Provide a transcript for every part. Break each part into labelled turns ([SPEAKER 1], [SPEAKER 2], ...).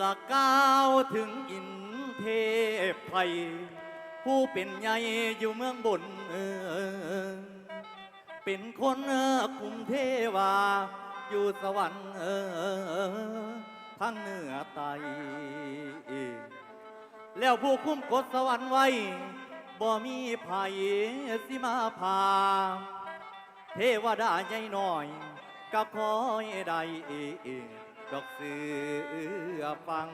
[SPEAKER 1] ละก้าวถึงอินเทพไทยผู้เป็นใหญ่อยู่เมืองบนเออเป็นคนคุมเทวา อยู่สวรรค์เออทั้งเหนือไตแล้วผู้คุ้มกฎสวรรค์ไว้บ่มีภัยสิมาพา เทวดาใหญ่น้อยก็คอยได้ดอกเสือฟัง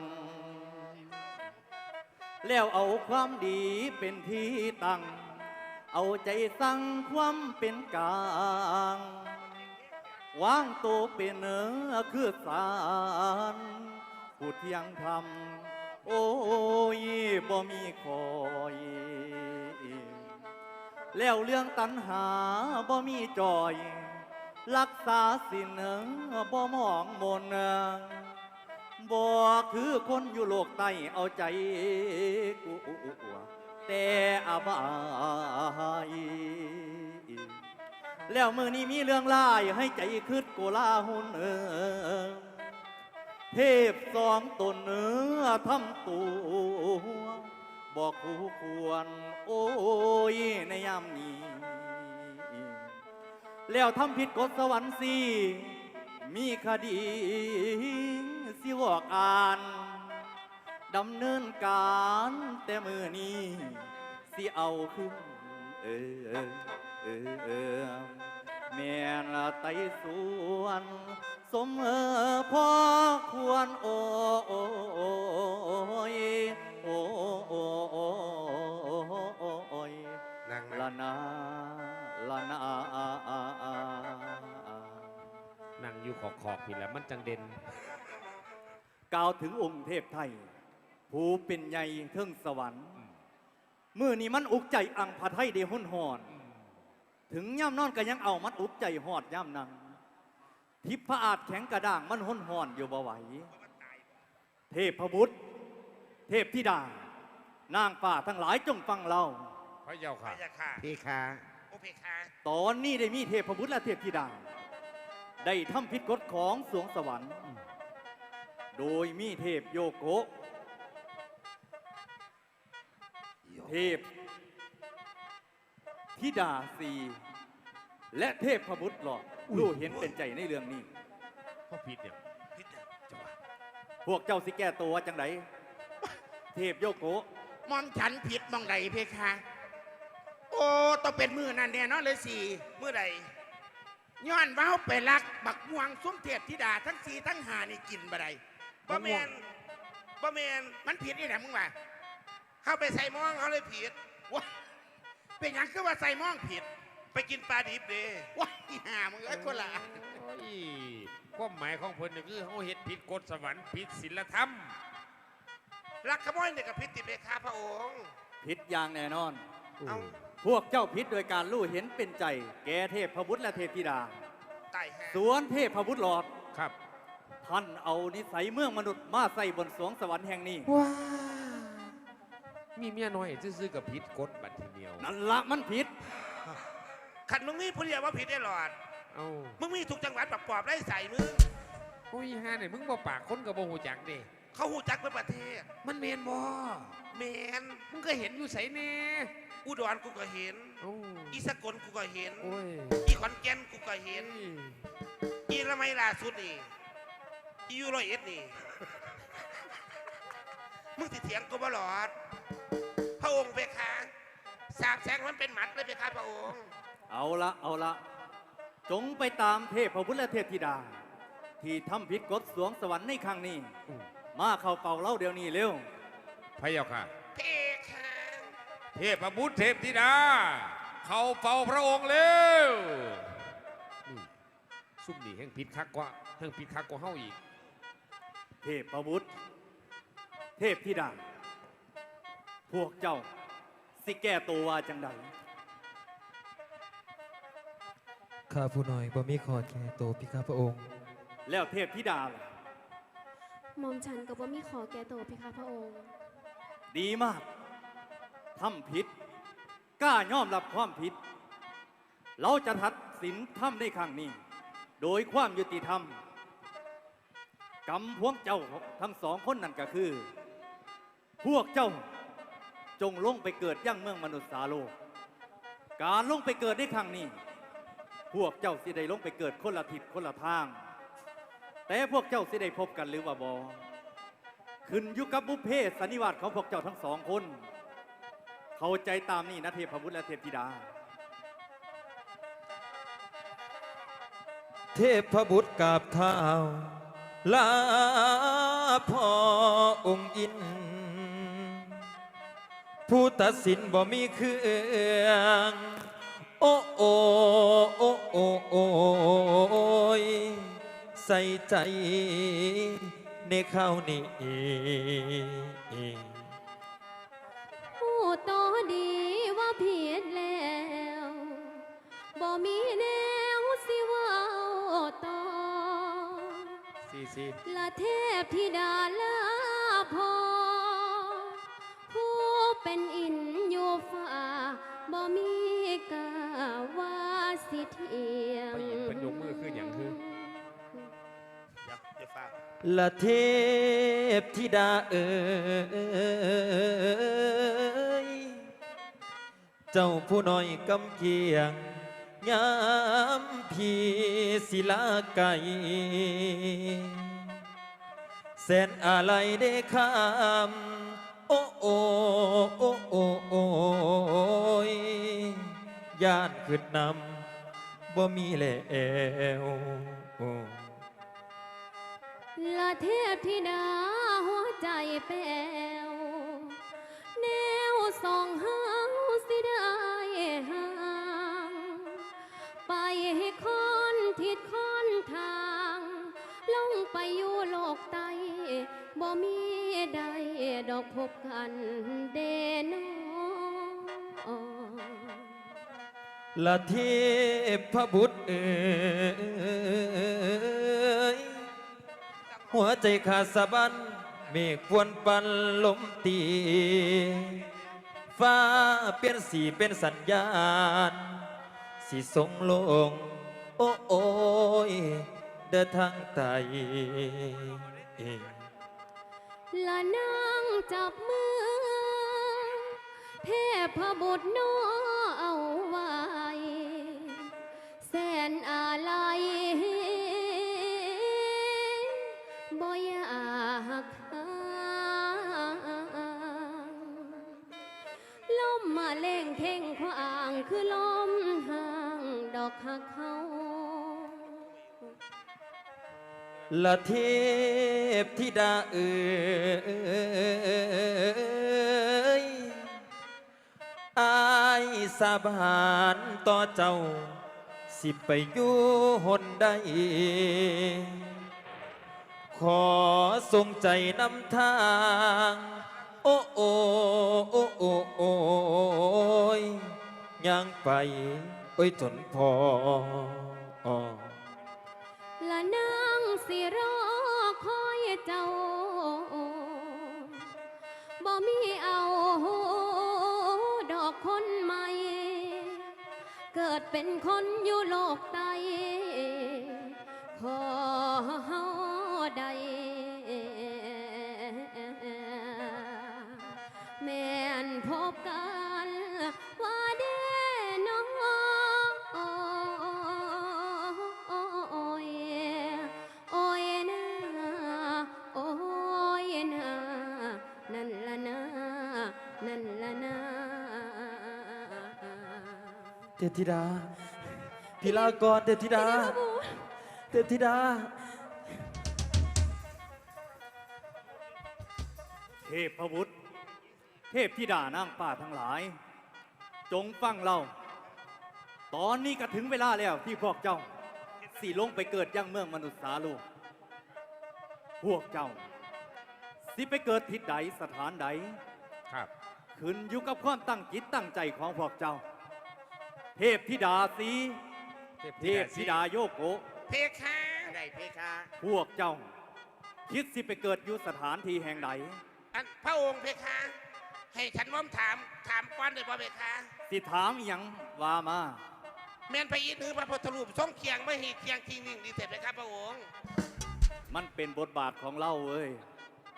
[SPEAKER 1] แล้วเอาความดีเป็นที่ตั้ง เอาใจสั่งความเป็นกลางวางตัวเป็นเนื้อคือสารผู้เที่ยงธรรมโอ้ยบ่มีคอย แล้วเรื่องตัณหาบ่มีจอย รักษาสินบ่มองมนบ่คือคนอยู่โลกใต้เอาใจกูแต่อาบายแล้วมือนี้มีเรื่องลายให้ใจคืดโกลาหุนเออเทพสองตนเนื้อทำตัว บอกคู่ควร โอ้ยในยามนี้ แล้วทำผิดกฎสวรรค์สิมีคดีสิวอกอ่านดำเนินการแต่มือนี้สิเอาขึ้นเออเออเออแม่ละไต่สวนสมเออพ่อควรโอ้โอ้โอ้ยโอโอโอโอย
[SPEAKER 2] นั่ง
[SPEAKER 1] ละ
[SPEAKER 2] นั่ง
[SPEAKER 1] นาละนา
[SPEAKER 3] นั่งอยู่ขอบขอบๆพี่แหล้วมันจังเด่น
[SPEAKER 1] กล่าวถึงองค์เทพไทย ผู้เป็นใหญ่เทิงสวรรค์เมื่อนี้มันอุกใจอังพะไทยเดหุ่นหอน ถึงย่ำนอนก็ยังเอามันอุกใจหอดย่ำนังทิพระอาจแข็งกระด้างมันห้นหอนอยู่บ่ไหวเทพบุตร เทพธิดา นางป่าทั้งหลายจงฟังเรา
[SPEAKER 3] พระเจ้า
[SPEAKER 2] พระ
[SPEAKER 3] ค่ะ
[SPEAKER 2] ยาค่ะ
[SPEAKER 4] พี่คะ
[SPEAKER 2] โอเพคะ
[SPEAKER 1] ตอนนี้ได้มีเทพบุตรและเทพธิดา ได้ทำผิดกฎของสวงสวรรค์ โดยมีเทพโยโกะเทพธิดาสีและเทพพบุตรหลอดรู้เห็นเป็นใจในเรื่องนี้
[SPEAKER 3] พ่อผิดเนี่ย
[SPEAKER 2] พิษเนี่ย
[SPEAKER 3] จังหวะ
[SPEAKER 1] พวกเจ้าสิแก้ตัวจังได เทพโยโกะ
[SPEAKER 4] มอมฉันผิดมองใดเพคะ โอ้ต้องเป็นมือนั่นแน่นอนเลยสิ
[SPEAKER 2] เมื่อใด
[SPEAKER 4] ย้อนว่าไปรักบักม่วงซุ้มเทพธิดาทั้งสีทั้งหานี่กินบ่ได้
[SPEAKER 2] บ่แมนบ่แมน
[SPEAKER 4] มันผิดนี่แหละมึงว่า
[SPEAKER 2] เข้าไปใส่มองเขาเลยผิด
[SPEAKER 4] ว้าเป็นหยังคือว่าใส่มองผิด
[SPEAKER 2] ไปกินปลาดิบเด้
[SPEAKER 4] ว้าอีห่ามึงไอ้ยคนละ
[SPEAKER 3] โอ้ยความหมายของเพิ่นนี่คือเขาเฮ็ดผิดกฎสวรรค์ผิดศีลธรรม
[SPEAKER 2] รักขโมยเนี่ยกับพิษติเพคะพระองค์
[SPEAKER 1] ผิดอย่างแน่นอน
[SPEAKER 2] เอา
[SPEAKER 1] พวกเจ้าผิดโดยการรู้เห็นเป็นใจ แกเทพพบุตรและเทพธิดา
[SPEAKER 2] ตายแฮะ
[SPEAKER 1] สวนเทพพบุตรหลอด
[SPEAKER 3] ครับ
[SPEAKER 1] ท่านเอานิสัยเมืองมนุษย์มาใส่บนสวงสวรรค์แห่งนี้
[SPEAKER 3] ว้ามีเมียน้อยซื่อๆกับผิดกฎบัดทีเดียว
[SPEAKER 1] นั่นละมันผิด
[SPEAKER 2] ขันมึงมีผู้เดียวว่าผิดได้หลอด
[SPEAKER 3] เอ้า
[SPEAKER 2] มึงมีทุกจังหวัดแบบปอบไล่ใส่มึง
[SPEAKER 3] โอ้ยฮาเนี่ยมึงบ่ปากคนกับบ่หูจักเด้
[SPEAKER 2] เขาหูจักเป็นประเทศ
[SPEAKER 3] มันเมนบ่
[SPEAKER 2] แมน
[SPEAKER 3] มึงก็เห็นอยู่ไสแน่
[SPEAKER 2] อุดรกูก็เห็น
[SPEAKER 3] เอ้า
[SPEAKER 2] อีสกลกูก็เห็น
[SPEAKER 3] โอ้ย
[SPEAKER 2] อีขอนแก่นกูก็เห็น
[SPEAKER 3] เอ้ย
[SPEAKER 2] อีละไม่ล่าสุดนี่อียูโรอยเอ็ดนี่ มึงติเถียงกูบ่หลอด พระองค์เพคะสาบแสงมันเป็นหมัดเลยเพคะพระองค์
[SPEAKER 1] เอาละเอาละจงไปตามเทพพบุตรและเทพธิดา ที่ทำผิดกฎสวงสวรรค์ในครั้งนี้
[SPEAKER 3] อื ม
[SPEAKER 1] มาเข้าเป่าเล่าเดี๋ยวนี้เร็ว
[SPEAKER 3] พระเจ้าค่ะ
[SPEAKER 2] เพคะ
[SPEAKER 3] เทพบุตรเทพธิดา เข้าเฝ้าพระองค์เร็วนี่ซุ่มนี่แห่งผิดคักกว่าแห่งผิดคักกว่าเฮาอีก
[SPEAKER 1] เทพพบุตรเทพธิดา พวกเจ้า สิแก้ตัวว่าจังใด
[SPEAKER 5] ข้าผู้น้อยบ่มีขอดแก่โตวพี่ข้าพระองค์
[SPEAKER 1] แล้วเทพธิดาล่ะ
[SPEAKER 6] หมอมฉันกับว่ามีขอแก่โตเพคะพระองค์
[SPEAKER 1] ดีมากทำผิดกล้ายอมรับความผิด เราจะทัดสินทำในครั้งนี้ โดยความยุติธรรมกรรมพวกเจ้าทั้งสองคนนั่นก็คือ พวกเจ้าจงลงไปเกิดยังเมืองมนุษย์สาโลก การลงไปเกิดในครั้งนี้ พวกเจ้าสิได้ลงไปเกิดคนละทิศคนละทาง แต่พวกเจ้าสิได้พบกันหรือว่าบอขึ้นอยู่กับบุพเพสันนิวาสของพวกเจ้าทั้งสองคน เข้าใจตามนี่นะเทพบุตรและเทพธิดา
[SPEAKER 5] เทพบุตรกราบเท้าลาพ่อองค์อิน ผู้ตัดสินบ่มีเครื่องโอ้โอ้โอ้โอ้โอ้ย ใส่ใจในข้าวนี้
[SPEAKER 6] ผู้ต่อดีว่าผิดแล้วบ่มีแนวสิว่าต่อ
[SPEAKER 3] ซีซี
[SPEAKER 6] ละเทพธิดาลาพอผู้เป็นอินอยู่ฝ่าบ่มีกาว่าสิเทียง
[SPEAKER 3] ไปหยิบเป็นยกมือขึ้นอย่างคือ
[SPEAKER 5] ละเทพธิดาเอ๋ยเจ้าผู้น้อยกำเกียงยามพีศิลาไก่แสนอะไรได้คำโอ้โอ้โอ้โอ้โอ้ยย่านขึ้นนำบ่มีแล้วโอ้
[SPEAKER 6] ละ เทพธิดาหัวใจแป้วแนวสองหางสิได้ห่างไปให้คนทิศคนทางลงไปอยู่โลกใต้บ่มีใดดอกพบกันเดนอ
[SPEAKER 5] ละเทพบุตรเอ หัวใจขาดสะบันเมฆควนปันลมตีฟ้าเปลี่ยนสีเป็นสัญญาณสิส่งลง โอ้โอยเดินทางไต
[SPEAKER 6] ละนางจับมือ เทพบุตรน้อเคือลมห่างดอกหักเขา
[SPEAKER 5] ละเทพธิดาเอ๋ยอายสาบานต่อเจ้า สิไปอยู่หนใด ขอทรงใจนำทาง โอ้โอ้โอ้โอ้โอ้ย ยังไปโอ้ยจนพอ
[SPEAKER 6] ละนางสิรอคอยเจ้าบ่มีเอาดอกคนใหม่ เกิดเป็นคนอยู่โลกใต้ขอเฮาใดแม่นพบกัน
[SPEAKER 5] เทพธิดาพิลากรเทพธิดาเทพธิดา
[SPEAKER 1] เทพบุตรเทพธิดานางป่าทั้งหลาย จงฟังเรา ตอนนี้ก็ถึงเวลาแล้วที่พวกเจ้าสิลงไปเกิดยังเมืองมนุษย์สาโลกพวกเจ้า สิไปเกิดทิศใดสถานใด
[SPEAKER 3] ครับ
[SPEAKER 1] ขึ้นอยู่กับความตั้งจิตตั้งใจของพวกเจ้า เทพธิดาสี
[SPEAKER 3] เทพ
[SPEAKER 1] เทพธิดาโยโกะ
[SPEAKER 2] เพคะ
[SPEAKER 4] ได้เพคะ
[SPEAKER 1] พวกเจ้า คิดสิไปเกิดอยู่สถานที่แห่งใด
[SPEAKER 2] อันพระองค์เพคะ ให้ฉันว่อมถามถามก้อนได้บ่เพคะ
[SPEAKER 1] สิถามอหยังว่ามา
[SPEAKER 2] แม่นไปอีนือพระพุทธรูปทรงเคียงไม่หีเคียงทิ้งนิ่งดีเสร็จไหมครับพระองค์
[SPEAKER 1] มันเป็นบทบาทของเราเว้ย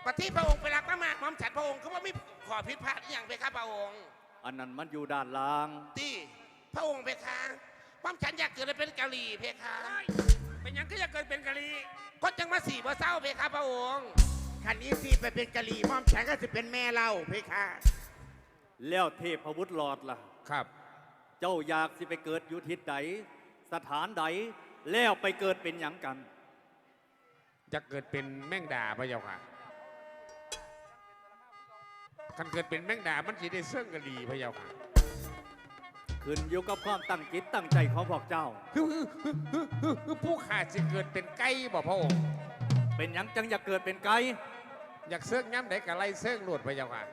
[SPEAKER 2] ปฏิพระองค์ไปรักมากๆหมอมฉันพระองค์เขาว่าไม่ขอผิดพลาดอหย่างไปครับพระองค์
[SPEAKER 1] อันนั้นมันอยู่ด้านล่าง
[SPEAKER 2] ที่ พระองค์เพคะหมอมฉันอยากเกิดเป็นกะหรี่เพคะ
[SPEAKER 3] เป็นหยังก็อยากเกิดเป็นกะลี
[SPEAKER 2] ก็จังมาสี่บ่เศร้าเพคะพระองค์
[SPEAKER 4] คันนี้สิไปเป็นกะหรี่ม่อมฉันก็จะเป็นแม่เราเพคะ
[SPEAKER 1] แล้วเทพบุตรหลอดล่ะ
[SPEAKER 3] ครับ
[SPEAKER 1] เจ้าอยากสิไปเกิดอยู่ทิศใดสถานใดแล้วไปเกิดเป็นหยังกัน
[SPEAKER 3] จะเกิดเป็นแมงดาพระเจ้าค่ะคันเกิดเป็นแมงดามันสิได้เสื่องกะลีพระเจ้าค่ะ
[SPEAKER 1] ขึ้นอยู่กับความตั้งจิตตั้งใจของพวกเจ้า
[SPEAKER 3] ฮึฮึฮึฮึฮึฮึผู้ขาดสิเกิดเป็นไก่บ่พระองค์
[SPEAKER 1] เป็นหยังจังอยากเกิดเป็นไก่
[SPEAKER 3] อยากเสื่องย้ำไหนกะไล่เสื่องโลดพระเจ้าค่ะ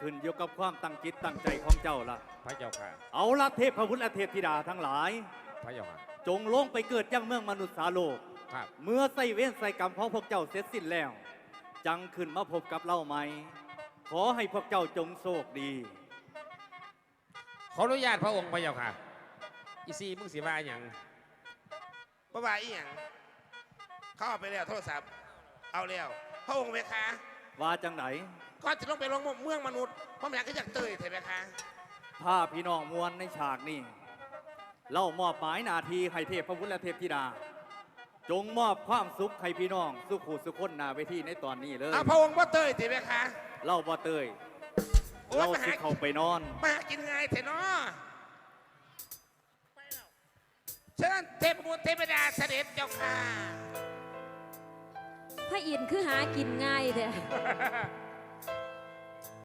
[SPEAKER 1] ขึ้นอยู่กับความตั้งจิตตั้งใจของเจ้าล่ะ
[SPEAKER 3] พระเจ้าค่ะ
[SPEAKER 1] เอาละเทพบุตรและเทพธิดาทั้งหลาย
[SPEAKER 3] พระเจ้าค่ะ
[SPEAKER 1] จงลงไปเกิดยังเมืองมนุษย์สาโลก
[SPEAKER 3] ครับ
[SPEAKER 1] เมื่อใส่เว้นใส่กรรมของพวกเจ้าเสร็จสิ้นแล้ว จังขึ้นมาพบกับเราไหม ขอให้พวกเจ้าจงโชคดี
[SPEAKER 3] ขออนุญาตพระองค์พระเจ้าค่ะ อีซีมึงสิว่าอย่าง
[SPEAKER 2] เพราะว่าอีหยังเขาเอาไปแล้วโทรศัพท์ เอาแล้วพระองค์เพคะ
[SPEAKER 1] ว่าจังไหน
[SPEAKER 2] ก็จะต้องไปลงเมืองมนุษย์เพราะแม่ก็อยากเตยเถอะเพคะ
[SPEAKER 1] พาพี่น้องมวลในฉากนี้เล่ามอบหมายหนาทีให้เทพพระพุทธและเทพธิดา จงมอบความสุขให้พี่น้อง สุขุสุขคนหนาเวทีในตอนนี้เลย
[SPEAKER 2] เอาพระองค์ว่าเตยเถอะเพคะ
[SPEAKER 1] เล่าบ่เตย
[SPEAKER 2] โอ้ย
[SPEAKER 1] เรา
[SPEAKER 2] มา
[SPEAKER 1] สิ
[SPEAKER 2] หา
[SPEAKER 1] เข้าไปนอน
[SPEAKER 2] มาหากินง่ายเถอะเนาะไปแล้วเชิญเทพบุตรเทพดาเสด็จเจ้าค่ะ
[SPEAKER 6] พระอินทร์คือหากินง่ายเถอะ